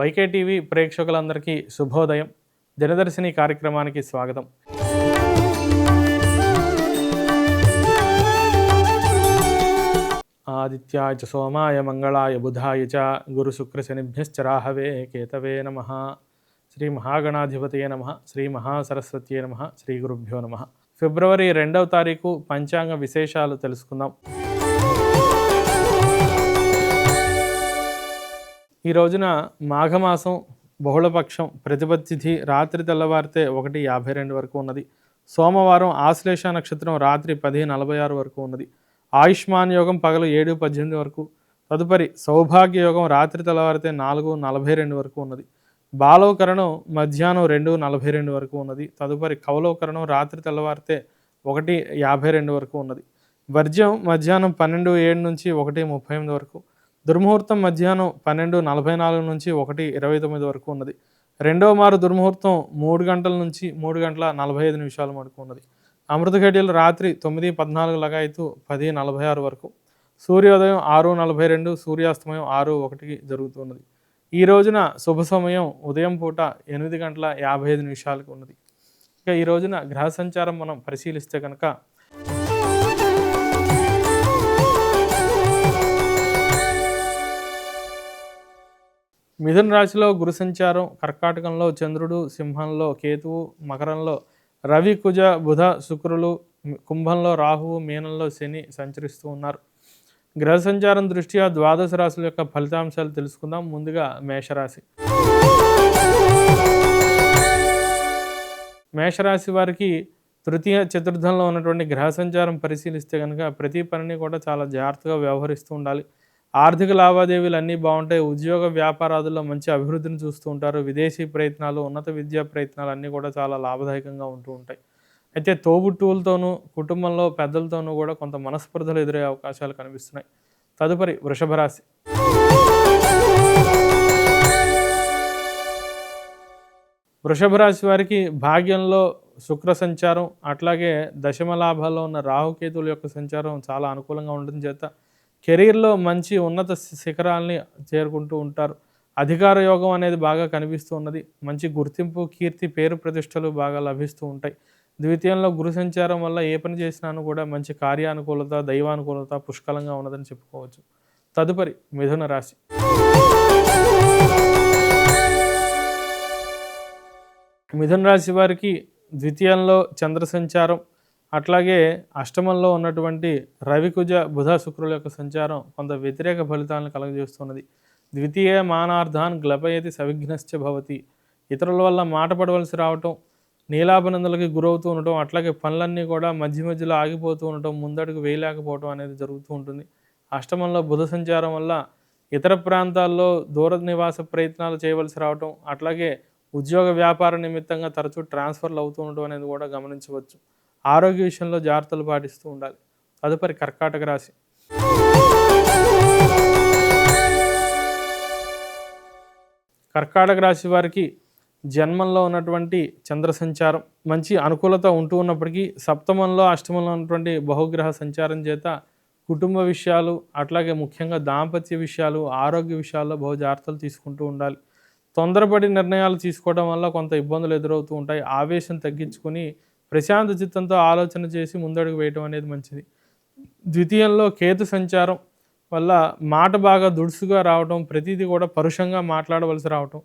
YK TV ప్రేక్షకులందరికీ శుభోదయం. దినదర్శిని కార్యక్రమానికి స్వాగతం. ఆదిత్యాయ చ సోమాయ మంగళాయ బుధాయ చ గురుశుక్రశనిభ్యశ్చ రాహవే కేతవే నమ. శ్రీ మహాగణాధిపతయ నమ. శ్రీ మహాసరస్వత్యే నమ. శ్రీ గురుభ్యో నమ. ఫిబ్రవరి రెండవ తారీఖు పంచాంగ విశేషాలు తెలుసుకుందాం. ఈ రోజున మాఘమాసం బహుళపక్షం. ప్రతిపత్తిథి రాత్రి తెల్లవారితే ఒకటి యాభై రెండు వరకు ఉన్నది. సోమవారం ఆశ్లేష నక్షత్రం రాత్రి పది నలభై ఆరు వరకు ఉన్నది. ఆయుష్మాన్ యోగం పగలు ఏడు పద్దెనిమిది వరకు. తదుపరి సౌభాగ్య యోగం రాత్రి తెల్లవారితే నాలుగు నలభై రెండు వరకు ఉన్నది. బాలవకరణం మధ్యాహ్నం రెండు నలభై రెండు వరకు ఉన్నది. తదుపరి కౌలవకరణం రాత్రి తెల్లవారితే ఒకటి యాభై రెండు వరకు ఉన్నది. వర్జ్యం మధ్యాహ్నం పన్నెండు ఏడు నుంచి ఒకటి ముప్పై ఎనిమిది వరకు. దుర్ముహూర్తం మధ్యాహ్నం పన్నెండు నలభై నాలుగు నుంచి ఒకటి ఇరవై తొమ్మిది వరకు ఉన్నది. రెండవ మారు దుర్ముహూర్తం మూడు గంటల నుంచి మూడు గంటల నలభై ఐదు నిమిషాలు వరకు ఉన్నది. అమృత ఘడియలు రాత్రి తొమ్మిది పద్నాలుగు లగాయతు పది నలభై ఆరు వరకు. సూర్యోదయం ఆరు నలభై రెండు సూర్యాస్తమయం ఆరు ఒకటికి జరుగుతున్నది. ఈ రోజున శుభ సమయం ఉదయం పూట ఎనిమిది గంటల యాభై ఐదు నిమిషాలకు ఉన్నది. ఇక ఈ రోజున గ్రహ సంచారం మనం పరిశీలిస్తే కనుక మిథున రాశిలో గురు సంచారం కర్కాటకంలో చంద్రుడు సింహంలో కేతువు మకరంలో రవి కుజ బుధ శుక్రులు కుంభంలో రాహువు మీనంలో శని సంచరిస్తూ ఉన్నారు. గ్రహ సంచారం దృష్ట్యా ద్వాదశ రాశుల యొక్క ఫలితాంశాలు తెలుసుకుందాం. ముందుగా మేషరాశి. మేషరాశి వారికి తృతీయ చతుర్థంలో ఉన్నటువంటి గ్రహ సంచారం పరిశీలిస్తే కనుక ప్రతి పనిని కూడా చాలా జాగ్రత్తగా వ్యవహరిస్తూ ఉండాలి. ఆర్థిక లావాదేవీలు అన్నీ బాగుంటాయి. ఉద్యోగ వ్యాపారాదుల్లో మంచి అభివృద్ధిని చూస్తూ ఉంటారు. విదేశీ ప్రయత్నాలు ఉన్నత విద్యా ప్రయత్నాలు అన్నీ కూడా చాలా లాభదాయకంగా ఉంటూ ఉంటాయి. అయితే తోబుట్టువులతోనూ కుటుంబంలో పెద్దలతోనూ కూడా కొంత మనస్పర్ధలు ఎదురయ్యే అవకాశాలు కనిపిస్తున్నాయి. తదుపరి వృషభ రాశి. వృషభ రాశి వారికి భాగ్యంలో శుక్ర సంచారం అట్లాగే దశమ లాభాల్లో ఉన్న రాహుకేతువుల యొక్క సంచారం చాలా అనుకూలంగా ఉండడం చేత కెరీర్లో మంచి ఉన్నత శి- శిఖరాల్ని చేరుకుంటూ ఉంటారు. అధికార యోగం అనేది బాగా కనిపిస్తూ ఉన్నది. మంచి గుర్తింపు కీర్తి పేరు ప్రతిష్టలు బాగా లభిస్తూ ఉంటాయి. ద్వితీయంలో గురు సంచారం వల్ల ఏ పని చేసినాను కూడా మంచి కార్యానుకూలత దైవానుకూలత పుష్కలంగా ఉన్నదని చెప్పుకోవచ్చు. తదుపరి మిథున రాశి. మిథున రాశి వారికి ద్వితీయంలో చంద్ర సంచారం అట్లాగే అష్టమంలో ఉన్నటువంటి రవికుజ బుధ శుక్రుల యొక్క సంచారం కొంత వ్యతిరేక ఫలితాలను కలగజేస్తున్నది. ద్వితీయ మానార్థాన్ గ్లపయతి సవిఘ్నశ్చ భవతి. ఇతరుల వల్ల మాట పడవలసి రావటం నీలాభనందలకి గురవుతూ ఉండటం అట్లాగే పనులన్నీ కూడా మధ్య మధ్యలో ఆగిపోతూ ఉండటం ముందడుగు వేయలేకపోవటం అనేది జరుగుతూ ఉంటుంది. అష్టమంలో బుధ సంచారం వల్ల ఇతర ప్రాంతాల్లో దూర నివాస ప్రయత్నాలు చేయవలసి రావటం అట్లాగే ఉద్యోగ వ్యాపార నిమిత్తంగా తరచూ ట్రాన్స్ఫర్లు అవుతూ ఉండటం అనేది కూడా గమనించవచ్చు. ఆరోగ్య విషయంలో జాగ్రత్తలు పాటిస్తూ ఉండాలి. తదుపరి కర్కాటక రాశి. కర్కాటక రాశి వారికి జన్మంలో ఉన్నటువంటి చంద్ర సంచారం మంచి అనుకూలత ఉంటూ ఉన్నప్పటికీ సప్తమంలో అష్టమంలో ఉన్నటువంటి బహుగ్రహ సంచారం చేత కుటుంబ విషయాలు అట్లాగే ముఖ్యంగా దాంపత్య విషయాలు ఆరోగ్య విషయాల్లో బహు జాగ్రత్తలు తీసుకుంటూ ఉండాలి. తొందరపడి నిర్ణయాలు తీసుకోవడం వల్ల కొంత ఇబ్బందులు ఎదురవుతూ ఉంటాయి. ఆవేశం తగ్గించుకొని ప్రశాంత చిత్తంతో ఆలోచన చేసి ముందడుగు వేయటం అనేది మంచిది. ద్వితీయంలో కేతు సంచారం వల్ల మాట బాగా దుడుసుగా రావటం ప్రతిదీ కూడా పరుషంగా మాట్లాడవలసి రావటం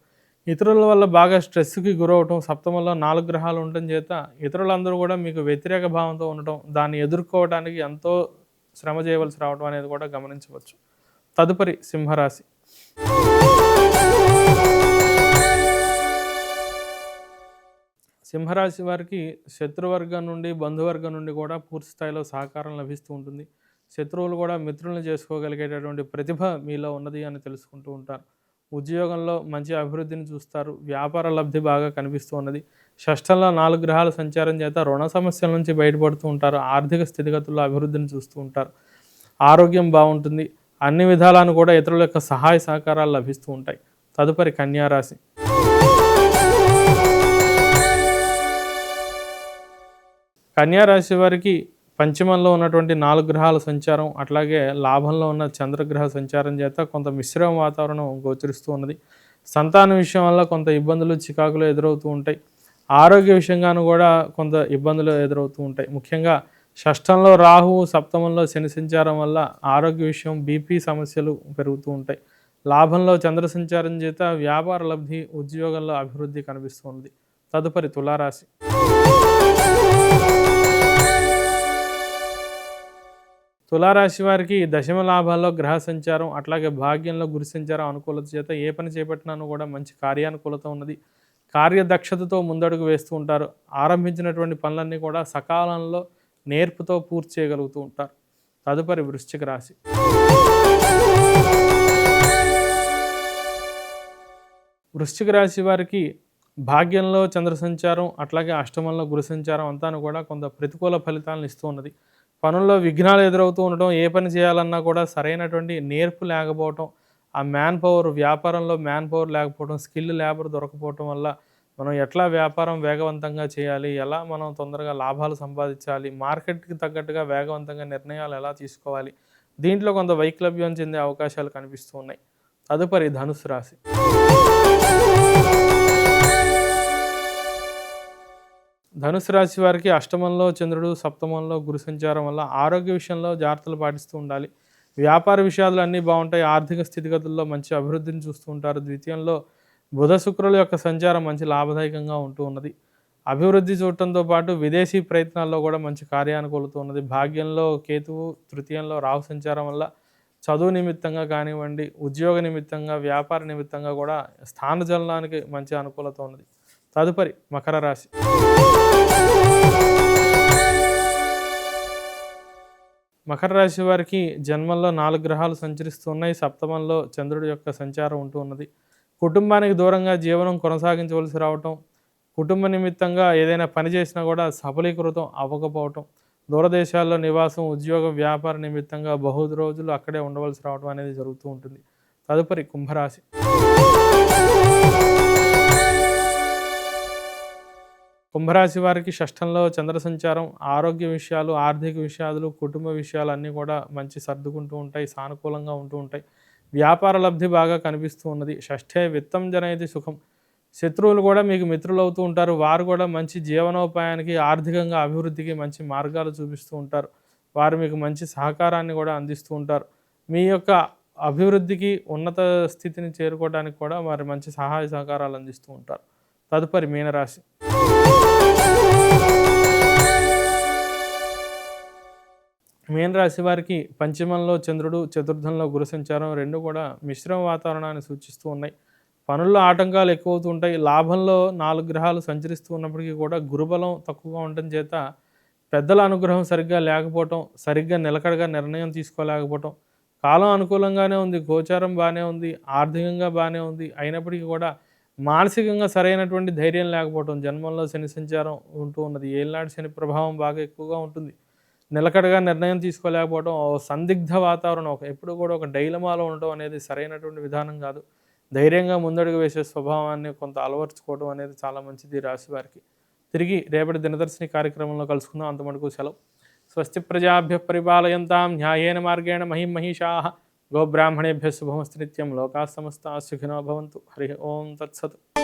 ఇతరుల వల్ల బాగా స్ట్రెస్కి గురవటం సప్తమంలో నాలుగు గ్రహాలు ఉండటం చేత ఇతరులందరూ కూడా మీకు వ్యతిరేక భావంతో ఉండటం దాన్ని ఎదుర్కోవడానికి ఎంతో శ్రమ చేయవలసి రావటం అనేది కూడా గమనించవచ్చు. తదుపరి సింహరాశి. సింహరాశి వారికి శత్రువర్గం నుండి బంధువర్గం నుండి కూడా పూర్తి స్థాయిలో సహకారం లభిస్తూ ఉంటుంది. శత్రువులు కూడా మిత్రులను చేసుకోగలిగేటటువంటి ప్రతిభ మీలో ఉన్నది అని తెలుసుకుంటూ ఉంటారు. ఉద్యోగంలో మంచి అభివృద్ధిని చూస్తారు. వ్యాపార లబ్ధి బాగా కనిపిస్తూ ఉన్నది. షష్టంలో నాలుగు గ్రహాల సంచారం చేత రుణ సమస్యల నుంచి బయటపడుతూ ఉంటారు. ఆర్థిక స్థితిగతుల్లో అభివృద్ధిని చూస్తూ ఉంటారు. ఆరోగ్యం బాగుంటుంది. అన్ని విధాలను కూడా ఇతరుల యొక్క సహాయ సహకారాలు లభిస్తూ ఉంటాయి. తదుపరి కన్యారాశి. కన్యారాశి వారికి పంచమంలో ఉన్నటువంటి నాలుగు గ్రహాల సంచారం అట్లాగే లాభంలో ఉన్న చంద్రగ్రహ సంచారం చేత కొంత మిశ్రమ వాతావరణం గోచరిస్తూ ఉన్నది. సంతాన విషయం వల్ల కొంత ఇబ్బందులు చికాకులు ఎదురవుతూ ఉంటాయి. ఆరోగ్య విషయంగాను కూడా కొంత ఇబ్బందులు ఎదురవుతూ ఉంటాయి. ముఖ్యంగా షష్టంలో రాహువు సప్తమంలో శని సంచారం వల్ల ఆరోగ్య విషయం బీపీ సమస్యలు పెరుగుతూ ఉంటాయి. లాభంలో చంద్ర సంచారం చేత వ్యాపార లబ్ధి ఉద్యోగంలో అభివృద్ధి కనిపిస్తుంది తదుపరి తులారాశి. తులారాశి వారికి దశమ లాభాల్లో గ్రహ సంచారం అట్లాగే భాగ్యంలో గురి సంచారం అనుకూలత చేత ఏ పని చేపట్టినాను కూడా మంచి కార్యానుకూలత ఉన్నది. కార్యదక్షతతో ముందడుగు వేస్తూ ఉంటారు. ఆరంభించినటువంటి పనులన్నీ కూడా సకాలంలో నేర్పుతో పూర్తి చేయగలుగుతూ ఉంటారు. తదుపరి వృశ్చిక రాశి. వృశ్చిక రాశి వారికి భాగ్యంలో చంద్ర సంచారం అట్లాగే అష్టమంలో గురు సంచారం అంతాను కూడా కొంత ప్రతికూల ఫలితాలను ఇస్తూ ఉన్నది. పనుల్లో విఘ్నాలు ఎదురవుతూ ఉండటం ఏ పని చేయాలన్నా కూడా సరైనటువంటి నేర్పు లేకపోవటం ఆ మ్యాన్ పవర్ వ్యాపారంలో మ్యాన్ పవర్ లేకపోవడం స్కిల్ లేబర్ దొరకపోవటం వల్ల మనం ఎట్లా వ్యాపారం వేగవంతంగా చేయాలి ఎలా మనం తొందరగా లాభాలు సంపాదించాలి మార్కెట్కి తగ్గట్టుగా వేగవంతంగా నిర్ణయాలు ఎలా తీసుకోవాలి దీంట్లో కొంత వైక్లభ్యం చెందే అవకాశాలు కనిపిస్తూ ఉన్నాయి. తదుపరి ధనుసు రాశి. ధనుసు రాశి వారికి అష్టమంలో చంద్రుడు సప్తమంలో గురు సంచారం వల్ల ఆరోగ్య విషయంలో జాగ్రత్తలు పాటిస్తూ ఉండాలి. వ్యాపార విషయాలు అన్నీ బాగుంటాయి. ఆర్థిక స్థితిగతుల్లో మంచి అభివృద్ధిని చూస్తూ ఉంటారు. ద్వితీయంలో బుధ శుక్రుల యొక్క సంచారం మంచి లాభదాయకంగా ఉంటూ ఉన్నది. అభివృద్ధి చూడటంతో పాటు విదేశీ ప్రయత్నాల్లో కూడా మంచి కార్యానుకూలత ఉన్నది. భాగ్యంలో కేతువు తృతీయంలో రాహు సంచారం వల్ల చదువు నిమిత్తంగా కానివ్వండి ఉద్యోగ నిమిత్తంగా వ్యాపార నిమిత్తంగా కూడా స్థానజలనానికి మంచి అనుకూలత ఉన్నది. తదుపరి మకర రాశి. మకర రాశి వారికి జన్మంలో నాలుగు గ్రహాలు సంచరిస్తూ ఉన్నాయి సప్తమంలో చంద్రుడి యొక్క సంచారం ఉంటూ ఉన్నది. కుటుంబానికి దూరంగా జీవనం కొనసాగించవలసి రావటం కుటుంబ నిమిత్తంగా ఏదైనా పని చేసినా కూడా సఫలీకృతం అవ్వకపోవటం దూరదేశాల్లో నివాసం ఉద్యోగ వ్యాపార నిమిత్తంగా బహు రోజులు అక్కడే ఉండవలసి రావడం అనేది జరుగుతూ ఉంటుంది. తదుపరి కుంభరాశి. కుంభరాశి వారికి షష్టంలో చంద్ర సంచారం ఆరోగ్య విషయాలు ఆర్థిక విషయాలు కుటుంబ విషయాలు అన్నీ కూడా మంచి సర్దుకుంటూ ఉంటాయి సానుకూలంగా ఉంటూ ఉంటాయి. వ్యాపార లబ్ధి బాగా కనిపిస్తూ ఉన్నది. షష్ఠే విత్తం జనయతి సుఖం. శత్రువులు కూడా మీకు మిత్రులు అవుతూ ఉంటారు. వారు కూడా మంచి జీవనోపాయానికి ఆర్థికంగా అభివృద్ధికి మంచి మార్గాలు చూపిస్తూ ఉంటారు. వారు మీకు మంచి సహకారాన్ని కూడా అందిస్తూ ఉంటారు. మీ యొక్క అభివృద్ధికి ఉన్నత స్థితిని చేరుకోవడానికి కూడా వారు మంచి సహాయ సహకారాలు అందిస్తూ ఉంటారు. తదుపరి మీనరాశి. మీనరాశి వారికి పంచమంలో చంద్రుడు చతుర్థంలో గురు సంచారం రెండు కూడా మిశ్రమ వాతావరణాన్ని సూచిస్తూ ఉన్నాయి. పనుల్లో ఆటంకాలు ఎక్కువ అవుతుంటాయి లాభంలో నాలుగు గ్రహాలు సంచరిస్తూ ఉన్నప్పటికీ కూడా గురుబలం తక్కువగా ఉండటం చేత పెద్దల అనుగ్రహం సరిగ్గా లేకపోవటం సరిగ్గా నిలకడగా నిర్ణయం తీసుకోలేకపోవటం కాలం అనుకూలంగానే ఉంది గోచారం బాగానే ఉంది ఆర్థికంగా బాగానే ఉంది. అయినప్పటికీ కూడా మానసికంగా సరైనటువంటి ధైర్యం లేకపోవటం జన్మంలో శని సంచారం ఉంటూ ఉన్నది. ఏళ్ళనాడు శని ప్రభావం బాగా ఎక్కువగా ఉంటుంది. నిలకడగా నిర్ణయం తీసుకోలేకపోవడం సందిగ్ధ వాతావరణం ఒక ఎప్పుడు కూడా ఒక డైలమాలో ఉండటం అనేది సరైనటువంటి విధానం కాదు. ధైర్యంగా ముందడుగు వేసే స్వభావాన్ని కొంత అలవర్చుకోవడం అనేది చాలా మంచిది రాశివారికి తిరిగి రేపటి దినదర్శిని కార్యక్రమంలో కలుసుకుందాం. అంతమటుకు సెలవు. స్వస్తి ప్రజాభ్య పరిపాలయంతాం న్యాయేన మార్గేణ మహిం మహిషా. గోబ్రాహ్మణేభ్య శుభమస్తి నిత్యం. లోకా సమస్త సుఖినో భవంతు. హరి ఓం తత్సత్.